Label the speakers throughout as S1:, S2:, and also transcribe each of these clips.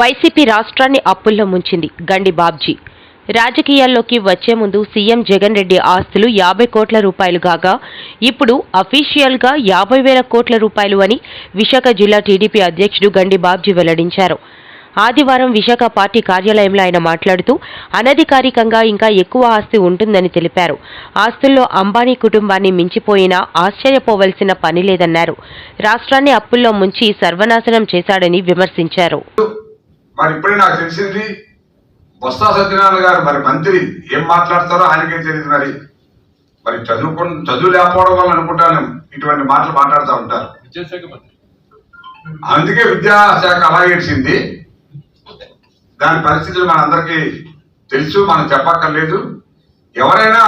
S1: YCP రాష్ట్రాన్ని అప్పుల్లో ముంచింది గండి బాబ్జీ. రాజకీయాల్లోకి వచ్చే ముందు సీఎం జగన్ రెడ్డి ఆస్తులు యాభై కోట్ల రూపాయలు కాగా ఇప్పుడు అఫీషియల్గా యాభై వేల కోట్ల రూపాయలు అని విశాఖ జిల్లా టీడీపీ అధ్యక్షుడు గండి బాబ్జీ వెల్లడించారు. ఆదివారం విశాఖ పార్టీ కార్యాలయంలో ఆయన మాట్లాడుతూ అనధికారికంగా ఇంకా ఎక్కువ ఆస్తి ఉంటుందని తెలిపారు. ఆస్తుల్లో అంబానీ కుటుంబాన్ని మించిపోయినా ఆశ్చర్యపోవలసిన పని లేదన్నారు. రాష్ట్రాన్ని అప్పుల్లో ముంచి సర్వనాశనం చేశాడని విమర్శించారు.
S2: మరి ఇప్పుడే నాకు తెలిసింది బొత్స సత్యనారాయణ గారు మరి మంత్రి ఏం మాట్లాడతారో ఆయనకే తెలియదు మరి. మరి చదువుకు చదువు లేకపోవడం వల్ల అనుకుంటాను ఇటువంటి మాటలు మాట్లాడుతూ ఉంటారు. అందుకే విద్యాశాఖ అలాగే ఇచ్చింది దాని పరిస్థితులు మనందరికీ తెలుసు మనం చెప్పక్కర్లేదు. ఎవరైనా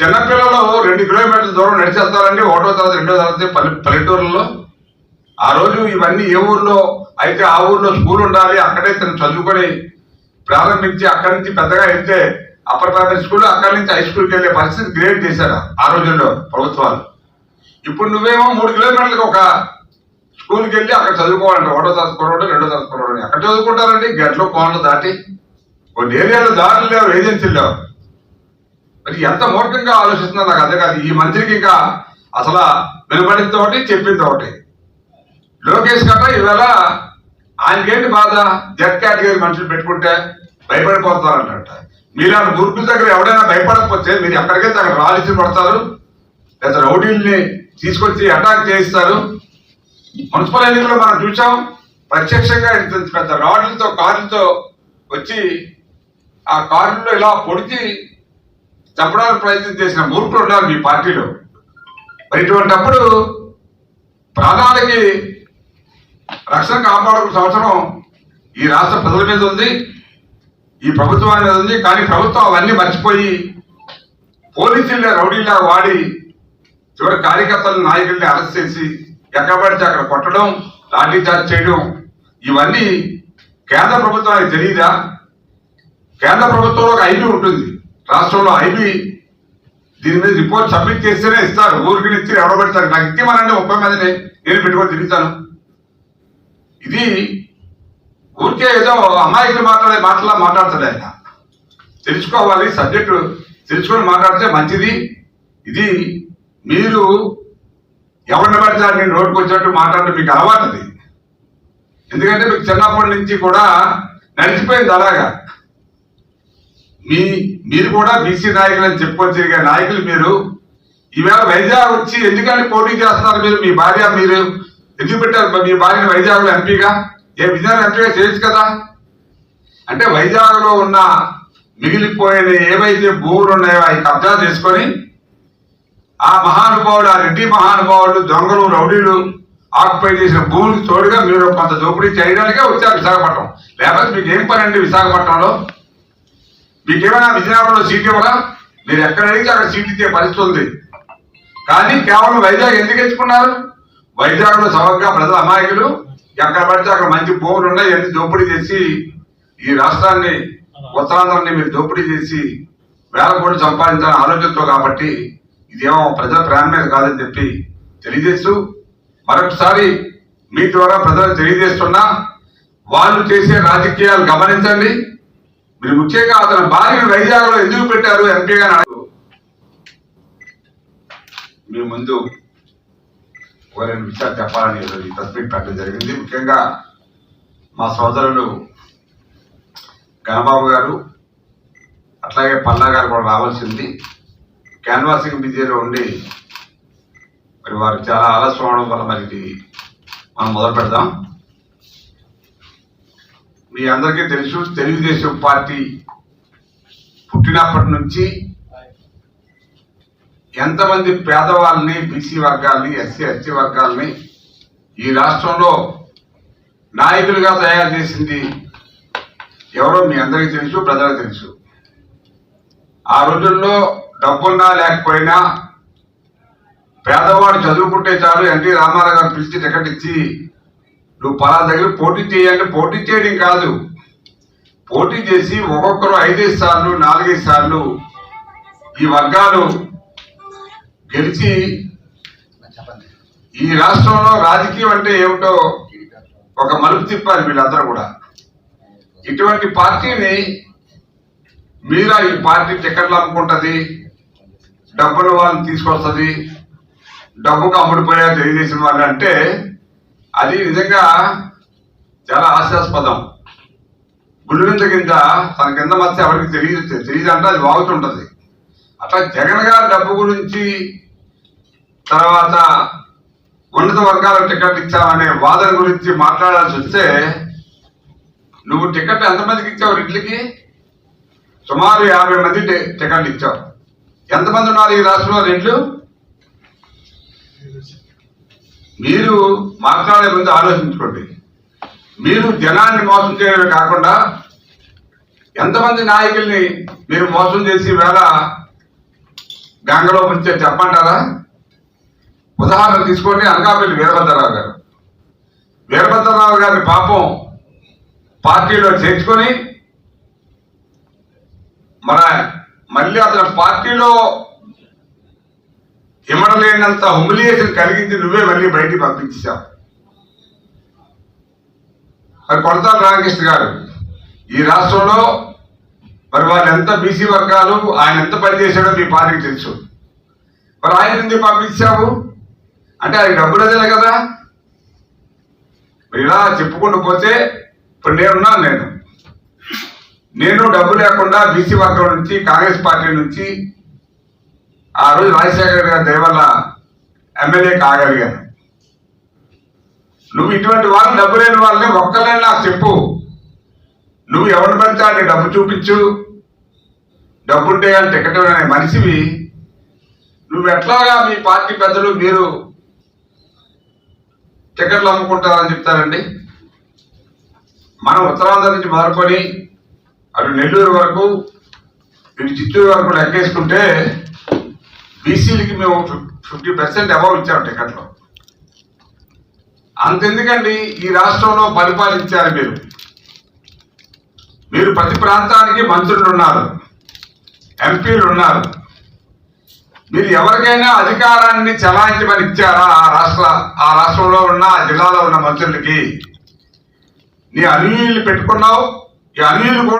S2: చిన్నపిల్లలు రెండు కిలోమీటర్ల దూరం నడిచి వెళ్తారండి ఒకటో తరగతి రెండో తరగతి పల్లె పల్లెటూరులో ఆ రోజు ఇవన్నీ ఏ ఊర్లో అయితే ఆ ఊర్లో స్కూల్ ఉండాలి అక్కడే తను చదువుకొని ప్రారంభించి అక్కడి నుంచి పెద్దగా వెళ్తే అప్పర్ ప్రైమరీ స్కూల్ అక్కడి నుంచి హై స్కూల్కి వెళ్ళే పరిస్థితి క్రియేట్ చేశారు ఆ రోజుల్లో ప్రభుత్వాలు. ఇప్పుడు నువ్వేమో మూడు కిలోమీటర్లకు ఒక స్కూల్కి వెళ్ళి అక్కడ చదువుకోవాలంటే ఒకటో చదువుకోవడం రెండో చదువుకోవడం ఎక్కడ చదువుకుంటారండి గట్లో కోనలు దాటి కొన్ని ఏరియాలో దారులు లేవు ఏజెన్సీలు లేవు. మరి ఎంత మూర్ఖంగా ఆలోచిస్తున్నా నాకు అదే కాదు. ఈ మంత్రికి ఇంకా అసలు వినబడింది ఒకటి చెప్పింది ఒకటి. లోకేష్ గట్రా ఈవేళ ఆయనకేంటి బాధ? జెడ్ కేటగిరీ మనుషులు పెట్టుకుంటే భయపడిపోతారంట. మీలాంటి గుర్తు దగ్గర ఎవడైనా భయపడకపోతే మీరు ఎక్కడికైతే అక్కడ రాలిసి పడతారు? లేదా రౌడీల్ని తీసుకొచ్చి అటాక్ చేయిస్తారు? మున్సిపల్ ఎన్నికల్లో మనం చూసాం ప్రత్యక్షంగా ఇంత పెద్ద రాడ్లతో కార్లతో వచ్చి ఆ కార్లలో ఇలా పొడిచి చంపడానికి ప్రయత్నం చేసిన మూర్ఖులు ఉన్నారు మీ పార్టీలో. మరి ఇటువంటప్పుడు ప్రాణాలకి రక్షణ కాపాడుకు సంవత్సరం ఈ రాష్ట్ర ప్రజల మీద ఉంది ఈ ప్రభుత్వాన్ని మీద ఉంది కానీ ప్రభుత్వం అవన్నీ మర్చిపోయి పోలీసుల్ని రౌడీలా వాడి చివరి కార్యకర్తలు నాయకుల్ని అరెస్ట్ చేసి ఎక్కడ పడితే అక్కడ కొట్టడం లాఠీ చార్జ్ చేయడం ఇవన్నీ కేంద్ర ప్రభుత్వానికి తెలియదా కేంద్ర ప్రభుత్వంలో ఒక ఐబీ ఉంటుంది. రాష్ట్రంలో ఐబీ దీని మీద రిపోర్ట్ సబ్మిట్ చేస్తేనే ఇస్తారు. ఊరికి ఇచ్చి ఎవడ నాకు నాకు ఇచ్చేమనండి ముప్పై మందిని నేను పెట్టుకొని తిరుగుతాను. ఇది ఊరికే ఏదో అమాయకులు మాట్లాడే మాటలా మాట్లాడతాడు ఆయన తెలుసుకోవాలి సబ్జెక్టు తెలుసుకొని మాట్లాడితే మంచిది. ఇది మీరు ఎవరిని పడితే నేను నోటుకు వచ్చినట్టు మాట్లాడడం మీకు అలవాటు అది ఎందుకంటే మీకు చిన్నప్పటి నుంచి కూడా నడిచిపోయింది అలాగా. మీ మీరు కూడా బీసీ నాయకులు అని చెప్పుకొచ్చే నాయకులు మీరు. ఈవేళ వైజాగ్ వచ్చి ఎందుకని పోటీ చేస్తున్నారు మీరు? మీ భార్య మీరు? ఎందుకు పెట్టారు? మీ భార్యను వైజాగ్లో ఎంపీగా? ఏ విజయనగరం ఎంపీగా చేయొచ్చు కదా? అంటే వైజాగ్లో ఉన్న మిగిలిపోయిన ఏవైతే భూములు ఉన్నాయో అవి కబ్జా చేసుకొని ఆ మహానుభావుడు ఆ రెడ్డి మహానుభావుడు దొంగలు రౌడీలు ఆక్యుపై చేసిన భూమికి తోడుగా మీరు కొంత దోపిడీ చేయడానికే వచ్చారు విశాఖపట్నం. లేకపోతే మీకు ఏం పని అండి విశాఖపట్నంలో? మీకేమైనా విజయనగరంలో సీట్ ఇవ్వరా? మీరు ఎక్కడ అడిగితే అక్కడ సీట్ ఇచ్చే పరిస్థితి ఉంది. కానీ కేవలం వైజాగ్ ఎందుకు ఎంచుకున్నారు? వైజాగ్లో లో ప్రజల అమాయకులు. ఎక్కడ పడితే అక్కడ మంచి భూములు ఉన్నాయి. అన్ని దోపిడీ చేసి ఈ రాష్ట్రాన్ని ఉత్తరాంధ్రాన్ని మీరు దోపిడీ చేసి వేల కోట్లు సంపాదించాలని ఆలోచనతో కాబట్టి ఇదేమో ప్రజల ప్రేమ మీద కాదని చెప్పి తెలియజేస్తూ మరొకసారి మీ ద్వారా ప్రజలకు తెలియజేస్తున్నా వాళ్ళు చేసే రాజకీయాలు గమనించండి. మీరు ముఖ్యంగా అతని భార్యను వైజాగ్లో ఎందుకు పెట్టారు? ఎంపీగా మీ ముందు ఒక విషయాలు చెప్పాలని ఈ ప్రెస్ మీట్ పెట్టడం జరిగింది. ముఖ్యంగా మా సోదరులు గణబాబు గారు అట్లాగే పల్లా గారు కూడా రావాల్సింది. క్యాన్వాసింగ్ బిజీలో ఉండి మరి వారు చాలా ఆలస్యం అవడం వల్ల మరి ఇది మనం మొదలు పెడదాం. మీ అందరికీ తెలుసు తెలుగుదేశం పార్టీ పుట్టినప్పటి నుంచి ఎంతమంది పేదవాళ్ళని బీసీ వర్గాల్ని ఎస్సీ ఎస్టీ వర్గాల్ని ఈ రాష్ట్రంలో నాయకులుగా తయారు చేసింది ఎవరో మీ అందరికీ తెలుసు ప్రజలకు తెలుసు. ఆ రోజుల్లో డబ్బున్నా లేకపోయినా పేదవాడు చదువుకుంటే చాలు ఎన్టీ రామారావు గారు పిలిచి టికెట్ ఇచ్చి నువ్వు పలా దగ్గర పోటీ చేయండి పోటీ చేయడం కాదు. పోటీ చేసి ఒక్కొక్కరు ఐదేసి సార్లు నాలుగైదు సార్లు ఈ వర్గాలు గెలిచి ఈ రాష్ట్రంలో రాజకీయం అంటే ఏమిటో ఒక మలుపు తిప్పారు వీళ్ళందరూ కూడా. ఇటువంటి పార్టీని మీరా ఈ పార్టీ టికెట్లు అమ్ముకుంటది డబ్బులు వాళ్ళని తీసుకొస్తుంది డబ్బుకు అమ్ముడిపోయా తెలుగుదేశం వాళ్ళు అంటే అది నిజంగా చాలా హాస్యాస్పదం. గుళ్ళింత కింద తన కింద మధ్య ఎవరికి తెలియదు తెలియదు అంటే అది బాగుతుంటది అట్లా జగన్ గారి డబ్బు గురించి తర్వాత ఉన్నత వర్గాల టికెట్ ఇచ్చామనే వాదన గురించి మాట్లాడాల్సి వస్తే నువ్వు టికెట్ ఎంతమందికి ఇచ్చావు రెడ్లకి సుమారు యాభై మంది టికెట్లు ఇచ్చావు. ఎంతమంది ఉన్నారు ఈ రాష్ట్రంలో రెడ్లు మీరు మాట్లాడే ముందు ఆలోచించుకోండి. మీరు జనాన్ని మోసం చేయడమే కాకుండా ఎంతమంది నాయకుల్ని మీరు మోసం చేసి వేళ గంగలో ముంచే చెప్పంటారా? ఉదాహరణ తీసుకోండి అనకాపల్లి వీరభద్రరావు గారు. వీరభద్రరావు గారి పాపం పార్టీలో చేర్చుకొని మన మళ్ళీ అతను పార్టీలో ఇమడలేనంత హుమిలియేషన్ కలిగించి నువ్వే మళ్ళీ బయటికి పంపించావు మరి కొడతాల రామకృష్ణ గారు ఈ రాష్ట్రంలో మరి వాళ్ళు ఎంత బీసీ వర్గాలు ఆయన ఎంత పనిచేశాడో మీ పార్టీకి తెలుసు. మరి ఆయన ఎందుకు పంపించావు? అంటే ఆయన డబ్బులు అదేలే కదా ఇలా చెప్పుకుంటూ పోతే ఇప్పుడు నేనున్నాను నేను. నేను డబ్బు లేకుండా బీసీ వర్గం నుంచి కాంగ్రెస్ పార్టీ నుంచి ఆ రోజు రాజశేఖర్ గారి దయవల్ల ఎమ్మెల్యే కాగలిగాను. నువ్వు ఇటువంటి వాళ్ళు డబ్బు లేని వాళ్ళని ఒక్కలేని నాకు చెప్పు. నువ్వు ఎవరిని పడితే వాడిని డబ్బు చూపించు. డబ్బుంటే కానీ టికెట్ అనే మనిషివి. నువ్వు ఎట్లాగా మీ పార్టీ పెద్దలు మీరు టికెట్లు అమ్ముకుంటారని చెప్తారండి. మనం ఉత్తరాంధ్ర నుంచి మారుకొని అటు నెల్లూరు వరకు ఇటు చిత్తూరు వరకు లెక్కేసుకుంటే బీసీలకి మేము ఫిఫ్టీ పర్సెంట్ అబౌవ్ ఇచ్చాం టికెట్లు. అంతెందుకండి ఈ రాష్ట్రంలో పరిపాలించారు మీరు. మీరు ప్రతి ప్రాంతానికి మంత్రులు ఉన్నారు ఎంపీలు ఉన్నారు. మీరు ఎవరికైనా అధికారాన్ని చలాయించమని ఇచ్చారా? ఆ రాష్ట్ర ఆ రాష్ట్రంలో ఉన్న ఆ జిల్లాలో ఉన్న మంత్రులకి? నీ అనుయులు పెట్టుకున్నావు ఈ అనుయులు కూడా